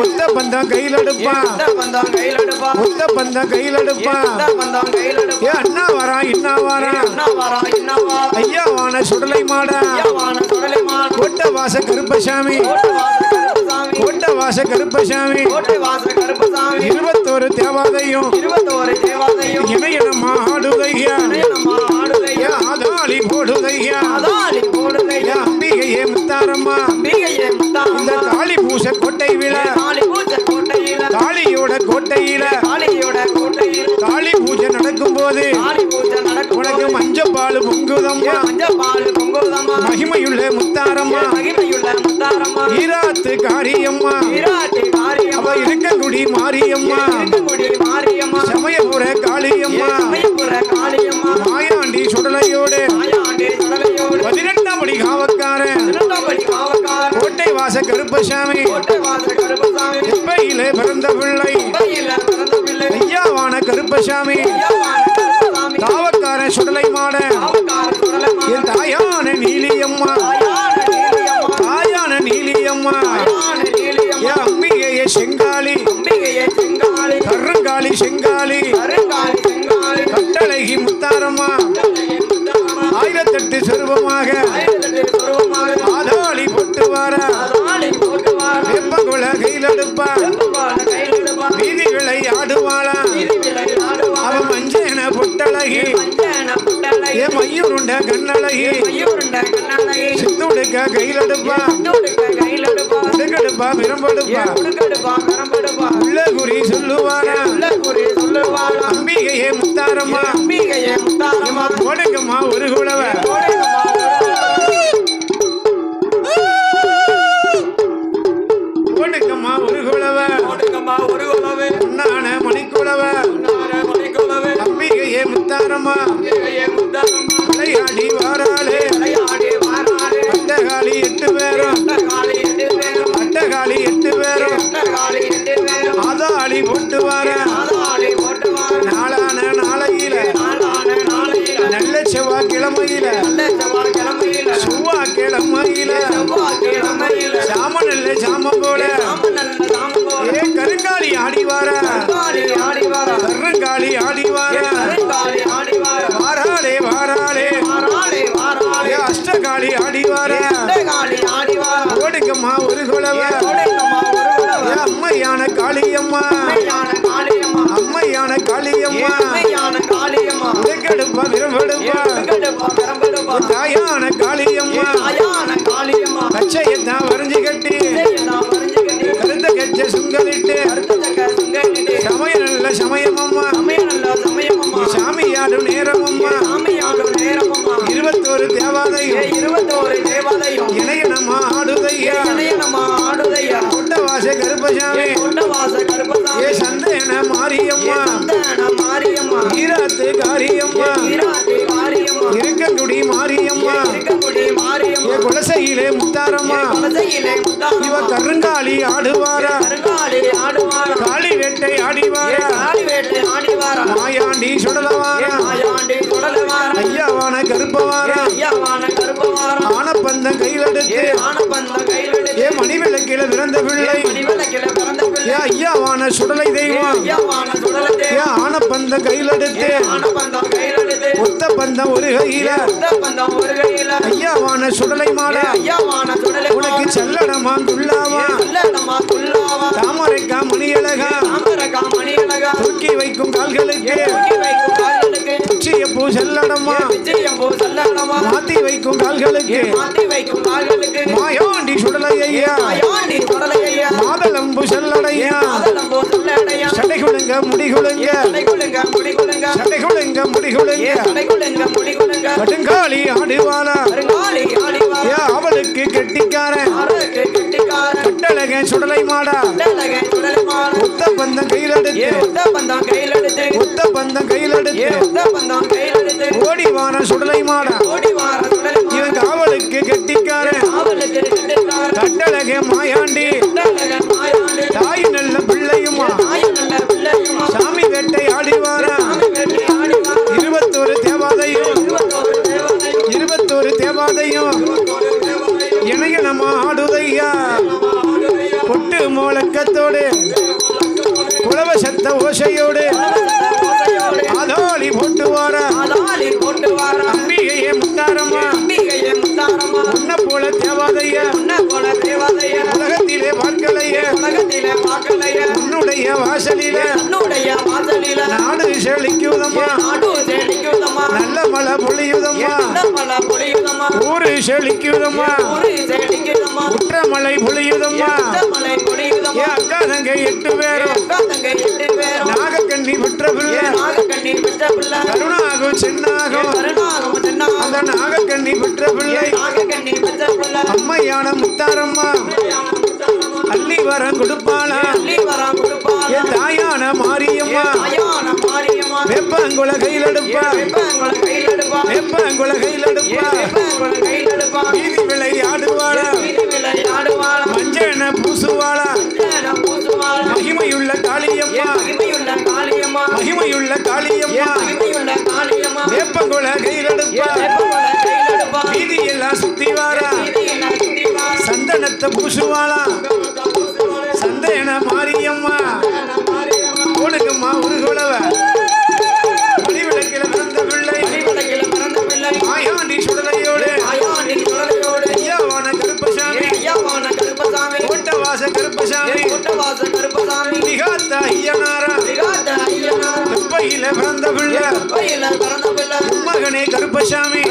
ஒத்த பந்தம் கையில் எடுப்பான் ஒத்த பந்தம் கையில் எடுப்பான் ஏ அண்ணா வாரான் இன்னா வரா. ஐயா வான சுடலை மாடா. கோட்டை வாச கருப்பசாமி. கோட்டை வாச கருப்பசாமி. இருபத்தோரு தேவாதையும். ஆடுதையா ஏ ஆதாளி போடுதையா அம்பிகையே முத்தாரம்மா. அம்பிகையே இந்த காளி பூச கோட்டையில. காளியோட கோட்டையில. காளி பூஜை நடக்கும் போது உனக்கு மஞ்சப்பால் பொங்குதம்மா. மகிமையுள்ள முத்தாரம்மா. ஈராத்து காரியம்மா. அவ இருக்கங்குடி மாரியம்மா. சமயபுர காளியம்மா? கருப்பசாமி கோட்டை பிறந்த பிள்ளை. ஐயாவான கருப்பசாமி. தாவக்கார சுடலை மாட. என் தாயான நீலியம்மா. தாயான நீலியம்மா. தாயான நீலியம்மா தாயான என் அம்பிகையே செங்காளி கருங்காளி செங்காளி கட்டழகி முத்தாரம்மா. ஆயிரத்தெட்டு செருவமாக. ஆதாளி பொட்டு வார சித்துடுக்க கையிலெடுப்பா. தொடுக்க கையிலெடுப்பா. உடுக்கெடுப்பா விரும்பெடுப்பா. ஏன் உடுக்கெடுப்பா கரம்பெடுப்பா உள்ள குறி சொல்லுவாரா உள்ள குறி சொல்லுவாளா அம்பிகையே முத்தாரம்மா. அம்பிகையே முத்தாரம்மா. போடுங்கம்மா ஒரு குழவ. செவ்வாய் கிழமையில. செவ்வாய் கிழமையில. செவ்வாய் கிழமையில செவ்வாய் கிழமையில சாம நல்ல சாம போல ஏ கருங்காலி ஆடி வார கருங்காலி ஆடி வார வாராளே வாராளே. ஏ அஷ்டகாளி ஆடி வார ஓடுங்கம்மா ஒரு குழவ அம்மையான காளியம்மா. அம்மையான காளியம்மா. அம்மையான காளியம்மா. தாயான காளியம்மா. தாயான காளியம்மா. கச்சையத்தான் வரைஞ்சு கட்டி. கருத்த கச்ச சுங்கலிட்டு அடுத்த சக்க சுங்கிட்டு சமய நல்ல சமயமம்மா. சமயம் நல்ல சமயமம்மா. சாமியாடும் நேரமம்மா. சாமியாடும் நேரமம்மா. இருபத்தோரு தேவாதையும். இருபத்தோரு தேவாலயம் இணையனம்மா ஆடுதையா. இணையனம்மா ஆடுதையா. கொண்டவாச கருப்பசாமி. கொண்டவாச ஏ கருப்பசாமி சந்தேன மாரியம்மா. சந்தன மாரியம்மா. ஈராத்து காரியம்மா முத்தாரம்மா குலசையிலே இவ முத்தாரம்மா கருங்காலி ஆடுவாரா? காளி வேட்டை ஆடிவாரா? மாயாண்டி சுடலவாரா? ஐயாவான கருப்பவாரா? ஆனப்பந்தம் ஆனபந்த கையிலெடுத்து? ஏ மணிவிளக்கில பிறந்த பிள்ளை? ஏ ஐயாவான சுடலை தெய்வம்? ஏ ஆனப்பந்தம் ஆனபந்தம் கையிலெடுத்து ஒத்த பந்தம் ஒரு கையில. ஐயாவான சுடலை சுடலை உனக்கு செல்லடமா துள்ளாவா? தாமரைக்கா மணியழகா? தூக்கி வைக்கும் கால்களுக்கு. உச்சிய பூ செல்லடமா? மாத்தி வைக்கும் கால்களுக்கு. மாயாண்டி சுடலை ஐயா. மாதளம்பு செல்லடையா? சடைகுழுங்க முடிகுழுங்க சடைகுழுங்க முடிகுழுங்க சடைகுலுங்க முடிகுலுங்க கடுங்காளி ஆடுவாளா? கருங்காலி ஆடிவா ஏ அவளுக்கு கெட்டிக்காரன்? கட்டழக சுடலை மாடா? உத்த பந்தம் கையிலெடுத்து உத்த பந்தம் கையிலெடுத்து ஓடிவான சுடலை மாடா? இணைய நம்ம ஆடுதையா பொட்டு முழக்கத்தோடு குலவ சத்த ஓசையோடு ஓசையோடு அதோலி போட்டு வார அம்பிகையே முத்தாரம்மா. உன்ன போல தேவாதையா? போல தேவதைய உலகத்திலே பார்க்கலையே. உலகத்திலே உன்னுடைய வாசலில. வாசலில நாடு செழிக்குதம்மா நாடு செழிக்குதம்மா நல்ல மழை பொழியுதம்மா நல்ல மழை பொழியுதம்மா. ஊரு செழிக்குதம்மா. ஊரு செழிக்குதம்மா. குற்ற மழை பொழியுதம்மா. என் அக்கா தங்க எட்டு பேரும். நாகக்கண்ணி பெற்ற பிள்ளை கருணாகும் சின்னாகும். அந்த நாகக்கண்ணி பெற்ற பிள்ளை அம்மையான முத்தாரம்மா. அள்ளி வரம் கொடுப்பாளா. என் தாயான மாரியம்மா. வேப்பங்குல கையில் எடுப்பா வேப்பங்குல கையிலெடுப்பா வேப்பங்குள மகிமையுள்ள காளியம்மா. கையிலெடுப்பா. வேப்பங்குள கையில் எடுப்பா வீதி எல்லாம் சுத்தி வாரா சந்தனத்தை பூசுவாளா. சந்தன மாரியம்மா பிறந்த பிள்ளை மகனே கருப்பசாமி.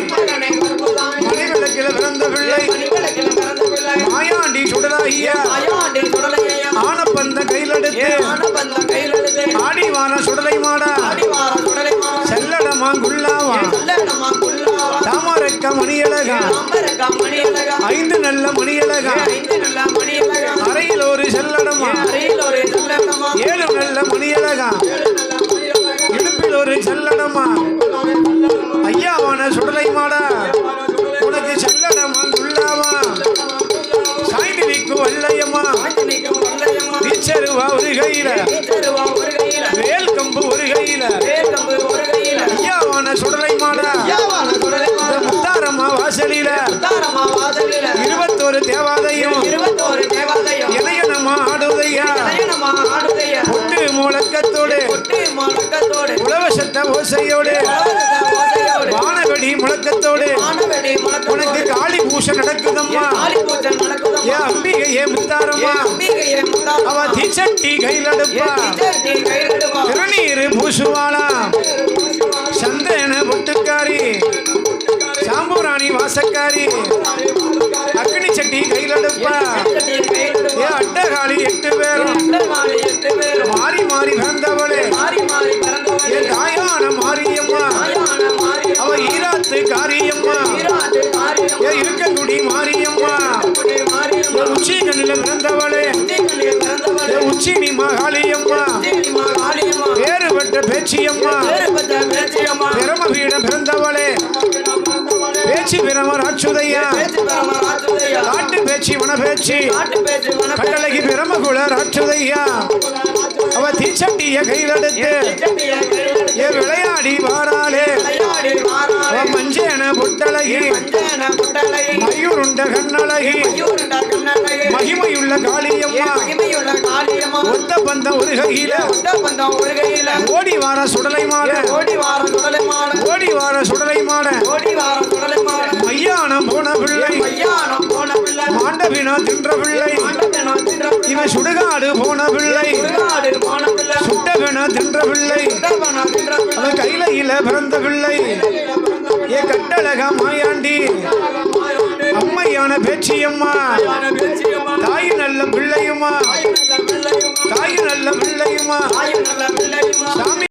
மணிவிளக்கில பிறந்த பிள்ளை மாயாண்டி சுடலா ஐயா ஆயாண்டி சுடலையா ஆனப்பந்த கையிலெடுத்து. ஆடிவான சுடலை மாடா. செல்லடமா குல்லாவா தாமரக்க மணியழகா. ஐந்து நல்ல மணியழகா. கையில. ஒரு வேல் கம்பு ஒரு கையில. ஐயாவான சுடலை மாடா முத்தாரம்மா வாசலில. இருபத்தோரு தேவாதையும். தேவாலயம் இணையனமா ஆடுதையா. பொட்டு முழக்கத்தோடு. கொட்டி முழக்கத்தோடு உழவசத்த ஓசையோடு. வானவெடி முழக்கத்தோடு. உனக்கு காளி பூஷை நடக்குதம்மா. காளி பூஜை ஏ அம்பிகையே முத்தாரம்மா. அவ முத்தாரம்மா கையில் கையிலடுப்பா திருநீர் பூசுவாளா சந்தன பொட்டுக்காரி சாம்பூராணி வாசக்காரி அக்னி சட்டி கையிலடுப்பா நீ ஏ அட்டகாலி எட்டு பேரும். மாறி மாறி பிறந்தவளே. மாறி என் தாயான மாரியம்மா. அவ ஈராத்து காரியம்மா. வீராட்டு மாறியம் ஏ இருக்கங்குடி மாரியம்மா. உச்சி கண்ணில் பிறந்தவளே. உச்சினி மகாளியம்மா காளியம்மா வேறுபட்ட பேச்சியம்மா. வேறுபட்ட பேச்சியம்மா. பிரம பீடம் பிறந்தவளே. பேச்சு பிரம ராட்சுதையா. பேச்சு பரம ராஜுதையா காட்டு பேச்சு வன பேச்சு நாட்டு பேச்சு வனப்பேச்சு கட்டளைக்கு பிரமகுல ராட்சுதையா. அவ தீச்சட்டிய கையிலெடுத்து ஏ விளையாடி வாராளே. அவ மஞ்சேன பொட்டழகி. மயூருண்ட கண்ணழகி. மகிமையுள்ள காளியம்மா மகிமையுள்ள காளியம்மா ஒத்த பந்த ஒரு கையில ஒட்ட பந்தம் ஒரு கையில ஓடி வார சுடலை மாட. ஓடி வாரம் சுடலை மாட. ஓடி வார சுடலை மாட. ஓடி வாரம் சுடலை மாட. மையானம் போன பிள்ளை. ஐயானம் போன பிள்ளை. மாண்டவினா தின்ற பிள்ளை. இவன் சுடுகாடு போன பிள்ளை. சுட்டவன தின்ற பிள்ளை. அவன் கையில பிறந்த பிள்ளை. ஏ கட்டழக மாயாண்டி. அம்மையான பேச்சியம்மா. தாய் நல்ல பிள்ளை விளையுமா ஆயும் நல்லா விளையுமா சாமி